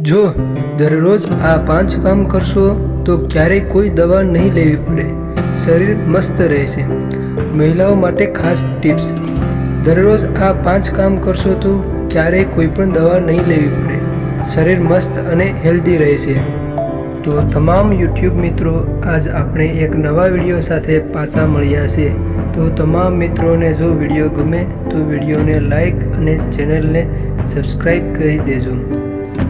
જો દરરોજ આ પાંચ કામ કરશો, તો ક્યારેય કોઈ દવા નહીં લેવી પડે. શરીર મસ્ત રહેશે. મહિલાઓ માટે ખાસ ટિપ્સ. દરરોજ આ પાંચ કામ કરશો, તો ક્યારેય કોઈ પણ દવા નહીં લેવી પડે. શરીર મસ્ત અને હેલ્ધી રહેશે. તો તમામ યુટ્યુબ મિત્રો, આજ આપણે એક નવા વીડિયો સાથે પાછા મળ્યા છે. તો તમામ મિત્રોને જો વીડિયો ગમે, તો વિડીયોને લાઈક અને ચેનલને સબસ્ક્રાઈબ કરી દેજો.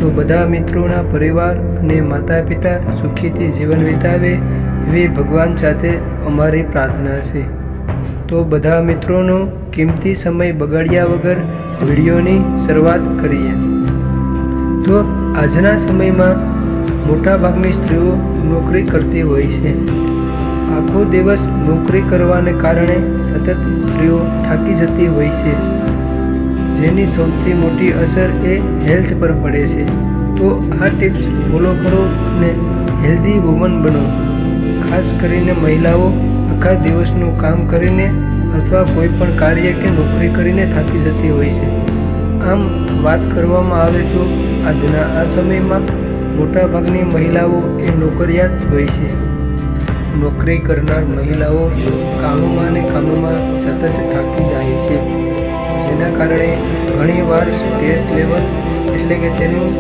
તો બધા મિત્રોના પરિવાર અને માતા પિતા સુખીથી જીવન વિતાવે એવી ભગવાન સાથે અમારી પ્રાર્થના છે. તો બધા મિત્રોનો કિંમતી સમય બગાડ્યા વગર વિડીયોની શરૂઆત કરીએ. તો આજના સમયમાં મોટાભાગની સ્ત્રીઓ નોકરી કરતી હોય છે. આખો દિવસ નોકરી કરવાને કારણે સતત સ્ત્રીઓ થાકી જતી હોય છે. જેની સૌથી મોટી અસર એ હેલ્થ પર પડે છે. તો આ ટિપ્સ ફોલો કરો અને હેલ્ધી વુમન બનો. ખાસ કરીને મહિલાઓ આખા દિવસનું કામ કરીને અથવા કોઈ પણ કાર્ય કે નોકરી કરીને થાકી જતી હોય છે. આમ વાત કરવામાં આવે તો આજના આ સમયમાં મોટાભાગની મહિલાઓ એ નોકરિયાત હોય છે. નોકરી કરનાર મહિલાઓ કામમાં અને કામમાં સતત થાકી જાય છે. જેના કારણે ઘણીવાર સ્ટ્રેસ લેવલ એટલે કે તેનું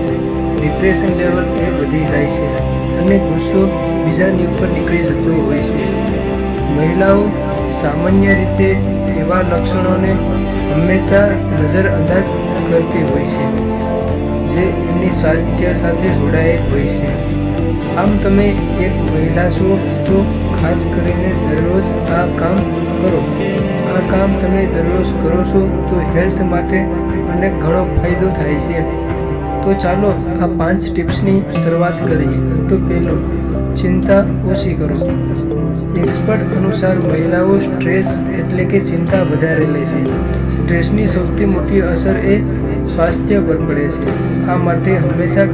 ડિપ્રેશન લેવલ એ વધી જાય છે અને ગુસ્સો બીજાની ઉપર નીકળી જતો હોય છે. મહિલાઓ સામાન્ય રીતે એવા લક્ષણોને હંમેશા નજરઅંદાજ કરતી હોય છે, જે એમની સ્વાસ્થ્ય સાથે જોડાયેલ હોય છે. આમ તમે એક મહિલા છો તો ખાસ કરીને દરરોજ આ કામ કરો. આ કામ તમે દરરોજ કરો છો તો હેલ્થ માટે અને ઘણો ફાયદો થાય છે. તો ચાલો આ પાંચ ટિપ્સની શરૂઆત કરીએ. તો પહેલું, ચિંતા ઓછી કરો એક્સપર્ટ અનુસાર મહિલાઓ સ્ટ્રેસ એટલે કે ચિંતા વધારે લે છે. સ્ટ્રેસની સૌથી મોટી અસર એ સ્વાસ્થ્ય પર પડે છે. આ માટે હંમેશા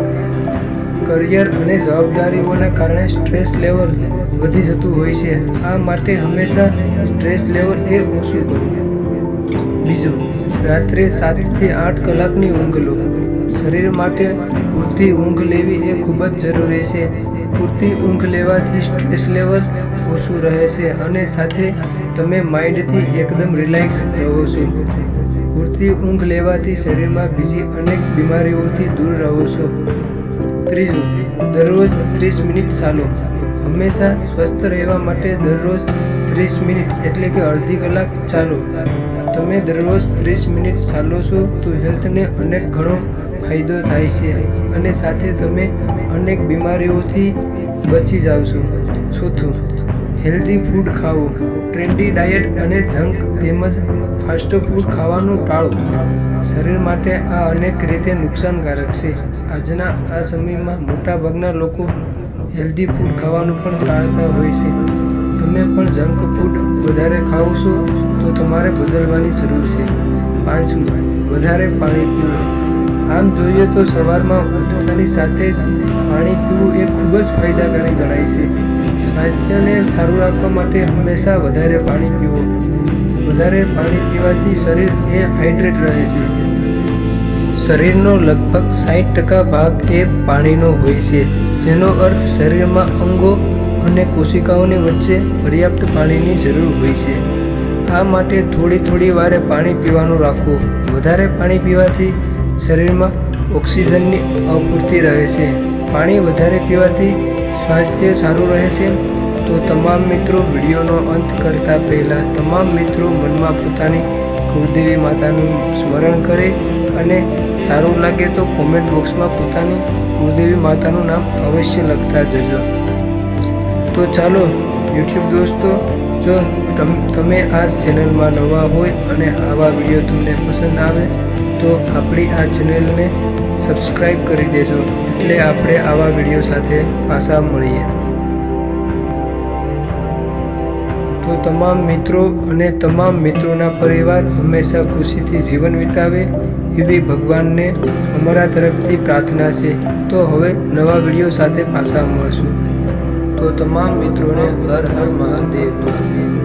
કરિયર અને જવાબદારીઓના કારણે સ્ટ્રેસ લેવલ વધી જતું હોય છે. આ માટે હંમેશા સ્ટ્રેસ લેવલ એ ઓછું કરવું બીજું, રાત્રે સાતથી આઠ કલાકની ઊંઘ લો. શરીર માટે પૂરતી ઊંઘ લેવી એ ખૂબ જ જરૂરી છે. પૂરતી ઊંઘ લેવાથી સ્ટ્રેસ લેવલ ઓછું રહે છે અને સાથે તમે માઇન્ડથી એકદમ રિલેક્સ રહો છો. પૂરતી ઊંઘ લેવાથી શરીરમાં બીજી અનેક બીમારીઓથી દૂર રહો છો. ત્રીજું દરરોજ ત્રીસ મિનિટ ચાલો. હંમેશા સ્વસ્થ રહેવા માટે દરરોજ ત્રીસ મિનિટ, એટલે કે અડધી કલાક ચાલો. તમે દરરોજ ત્રીસ મિનિટ ચાલો છો, તો હેલ્થને અનેક ઘણો ફાયદો થાય છે અને સાથે તમે અનેક બીમારીઓથી બચી જાવ છો. ચોથું હેલ્ધી ફૂડ ખાવો. ટ્રેન્ડી ડાયટ અને જંક તેમજ ફાસ્ટ ફૂડ ખાવાનું ટાળો. શરીર માટે આ અનેક રીતે નુકસાનકારક છે. આજના આ સમયમાં મોટાભાગના લોકો હેલ્ધી ફૂડ ખાવાનું પણ ટાળતા હોય છે. તમે પણ જંક ફૂડ વધારે ખાઓ છો તો તમારે બદલવાની જરૂર છે. પાંચમું, વધારે પાણી પીવું. આમ જોઈએ તો સવારમાં ઉઠવાની સાથે જ પાણી પીવું એ ખૂબ જ ફાયદાકારક ગણાય છે. સ્વાસ્થ્યને સારું રાખવા માટે હંમેશા વધારે પાણી પીવું. વધારે પાણી પીવાથી શરીર એ હાઇડ્રેટ રહે છે. શરીરનો લગભગ સાઠ ટકા ભાગ એ પાણીનો હોય છે, જેનો અર્થ શરીરમાં અંગો અને કોશિકાઓની વચ્ચે પર્યાપ્ત પાણીની જરૂર હોય છે. આ માટે થોડી થોડી વારે પાણી પીવાનું રાખવું વધારે પાણી પીવાથી શરીરમાં ઓક્સિજનની અપૂર્તિ રહે છે. પાણી વધારે પીવાથી સ્વાસ્થ્ય સારું રહે છે તો તમામ મિત્રો વિડીયોનો અંત કરતા પહેલાં તમામ મિત્રો મનમાં પોતાની કુળદેવી માતાનું સ્મરણ કરે અને સારું લાગે તો કોમેન્ટ બોક્સમાં પોતાની કુળદેવી માતાનું નામ અવશ્ય લખતા જજો. તો ચાલો યુટ્યુબ દોસ્તો, જો તમ- આ ચેનલમાં નવા હોય અને આવા વીડિયો તમને પસંદ આવે, તો આપણી આ ચેનલને સબસ્ક્રાઈબ કરી દેજો. એટલે આપણે આવા વીડિયો સાથે પાછા મળીએ. તો તમામ મિત્રો અને તમામ મિત્રોના પરિવાર હંમેશા ખુશીથી જીવન વિતાવે એવી ભગવાનને અમારા તરફથી પ્રાર્થના છે. તો હવે નવા વીડિયો સાથે પાછા મળશું. તો તમામ મિત્રોને હર હર મહાદેવ.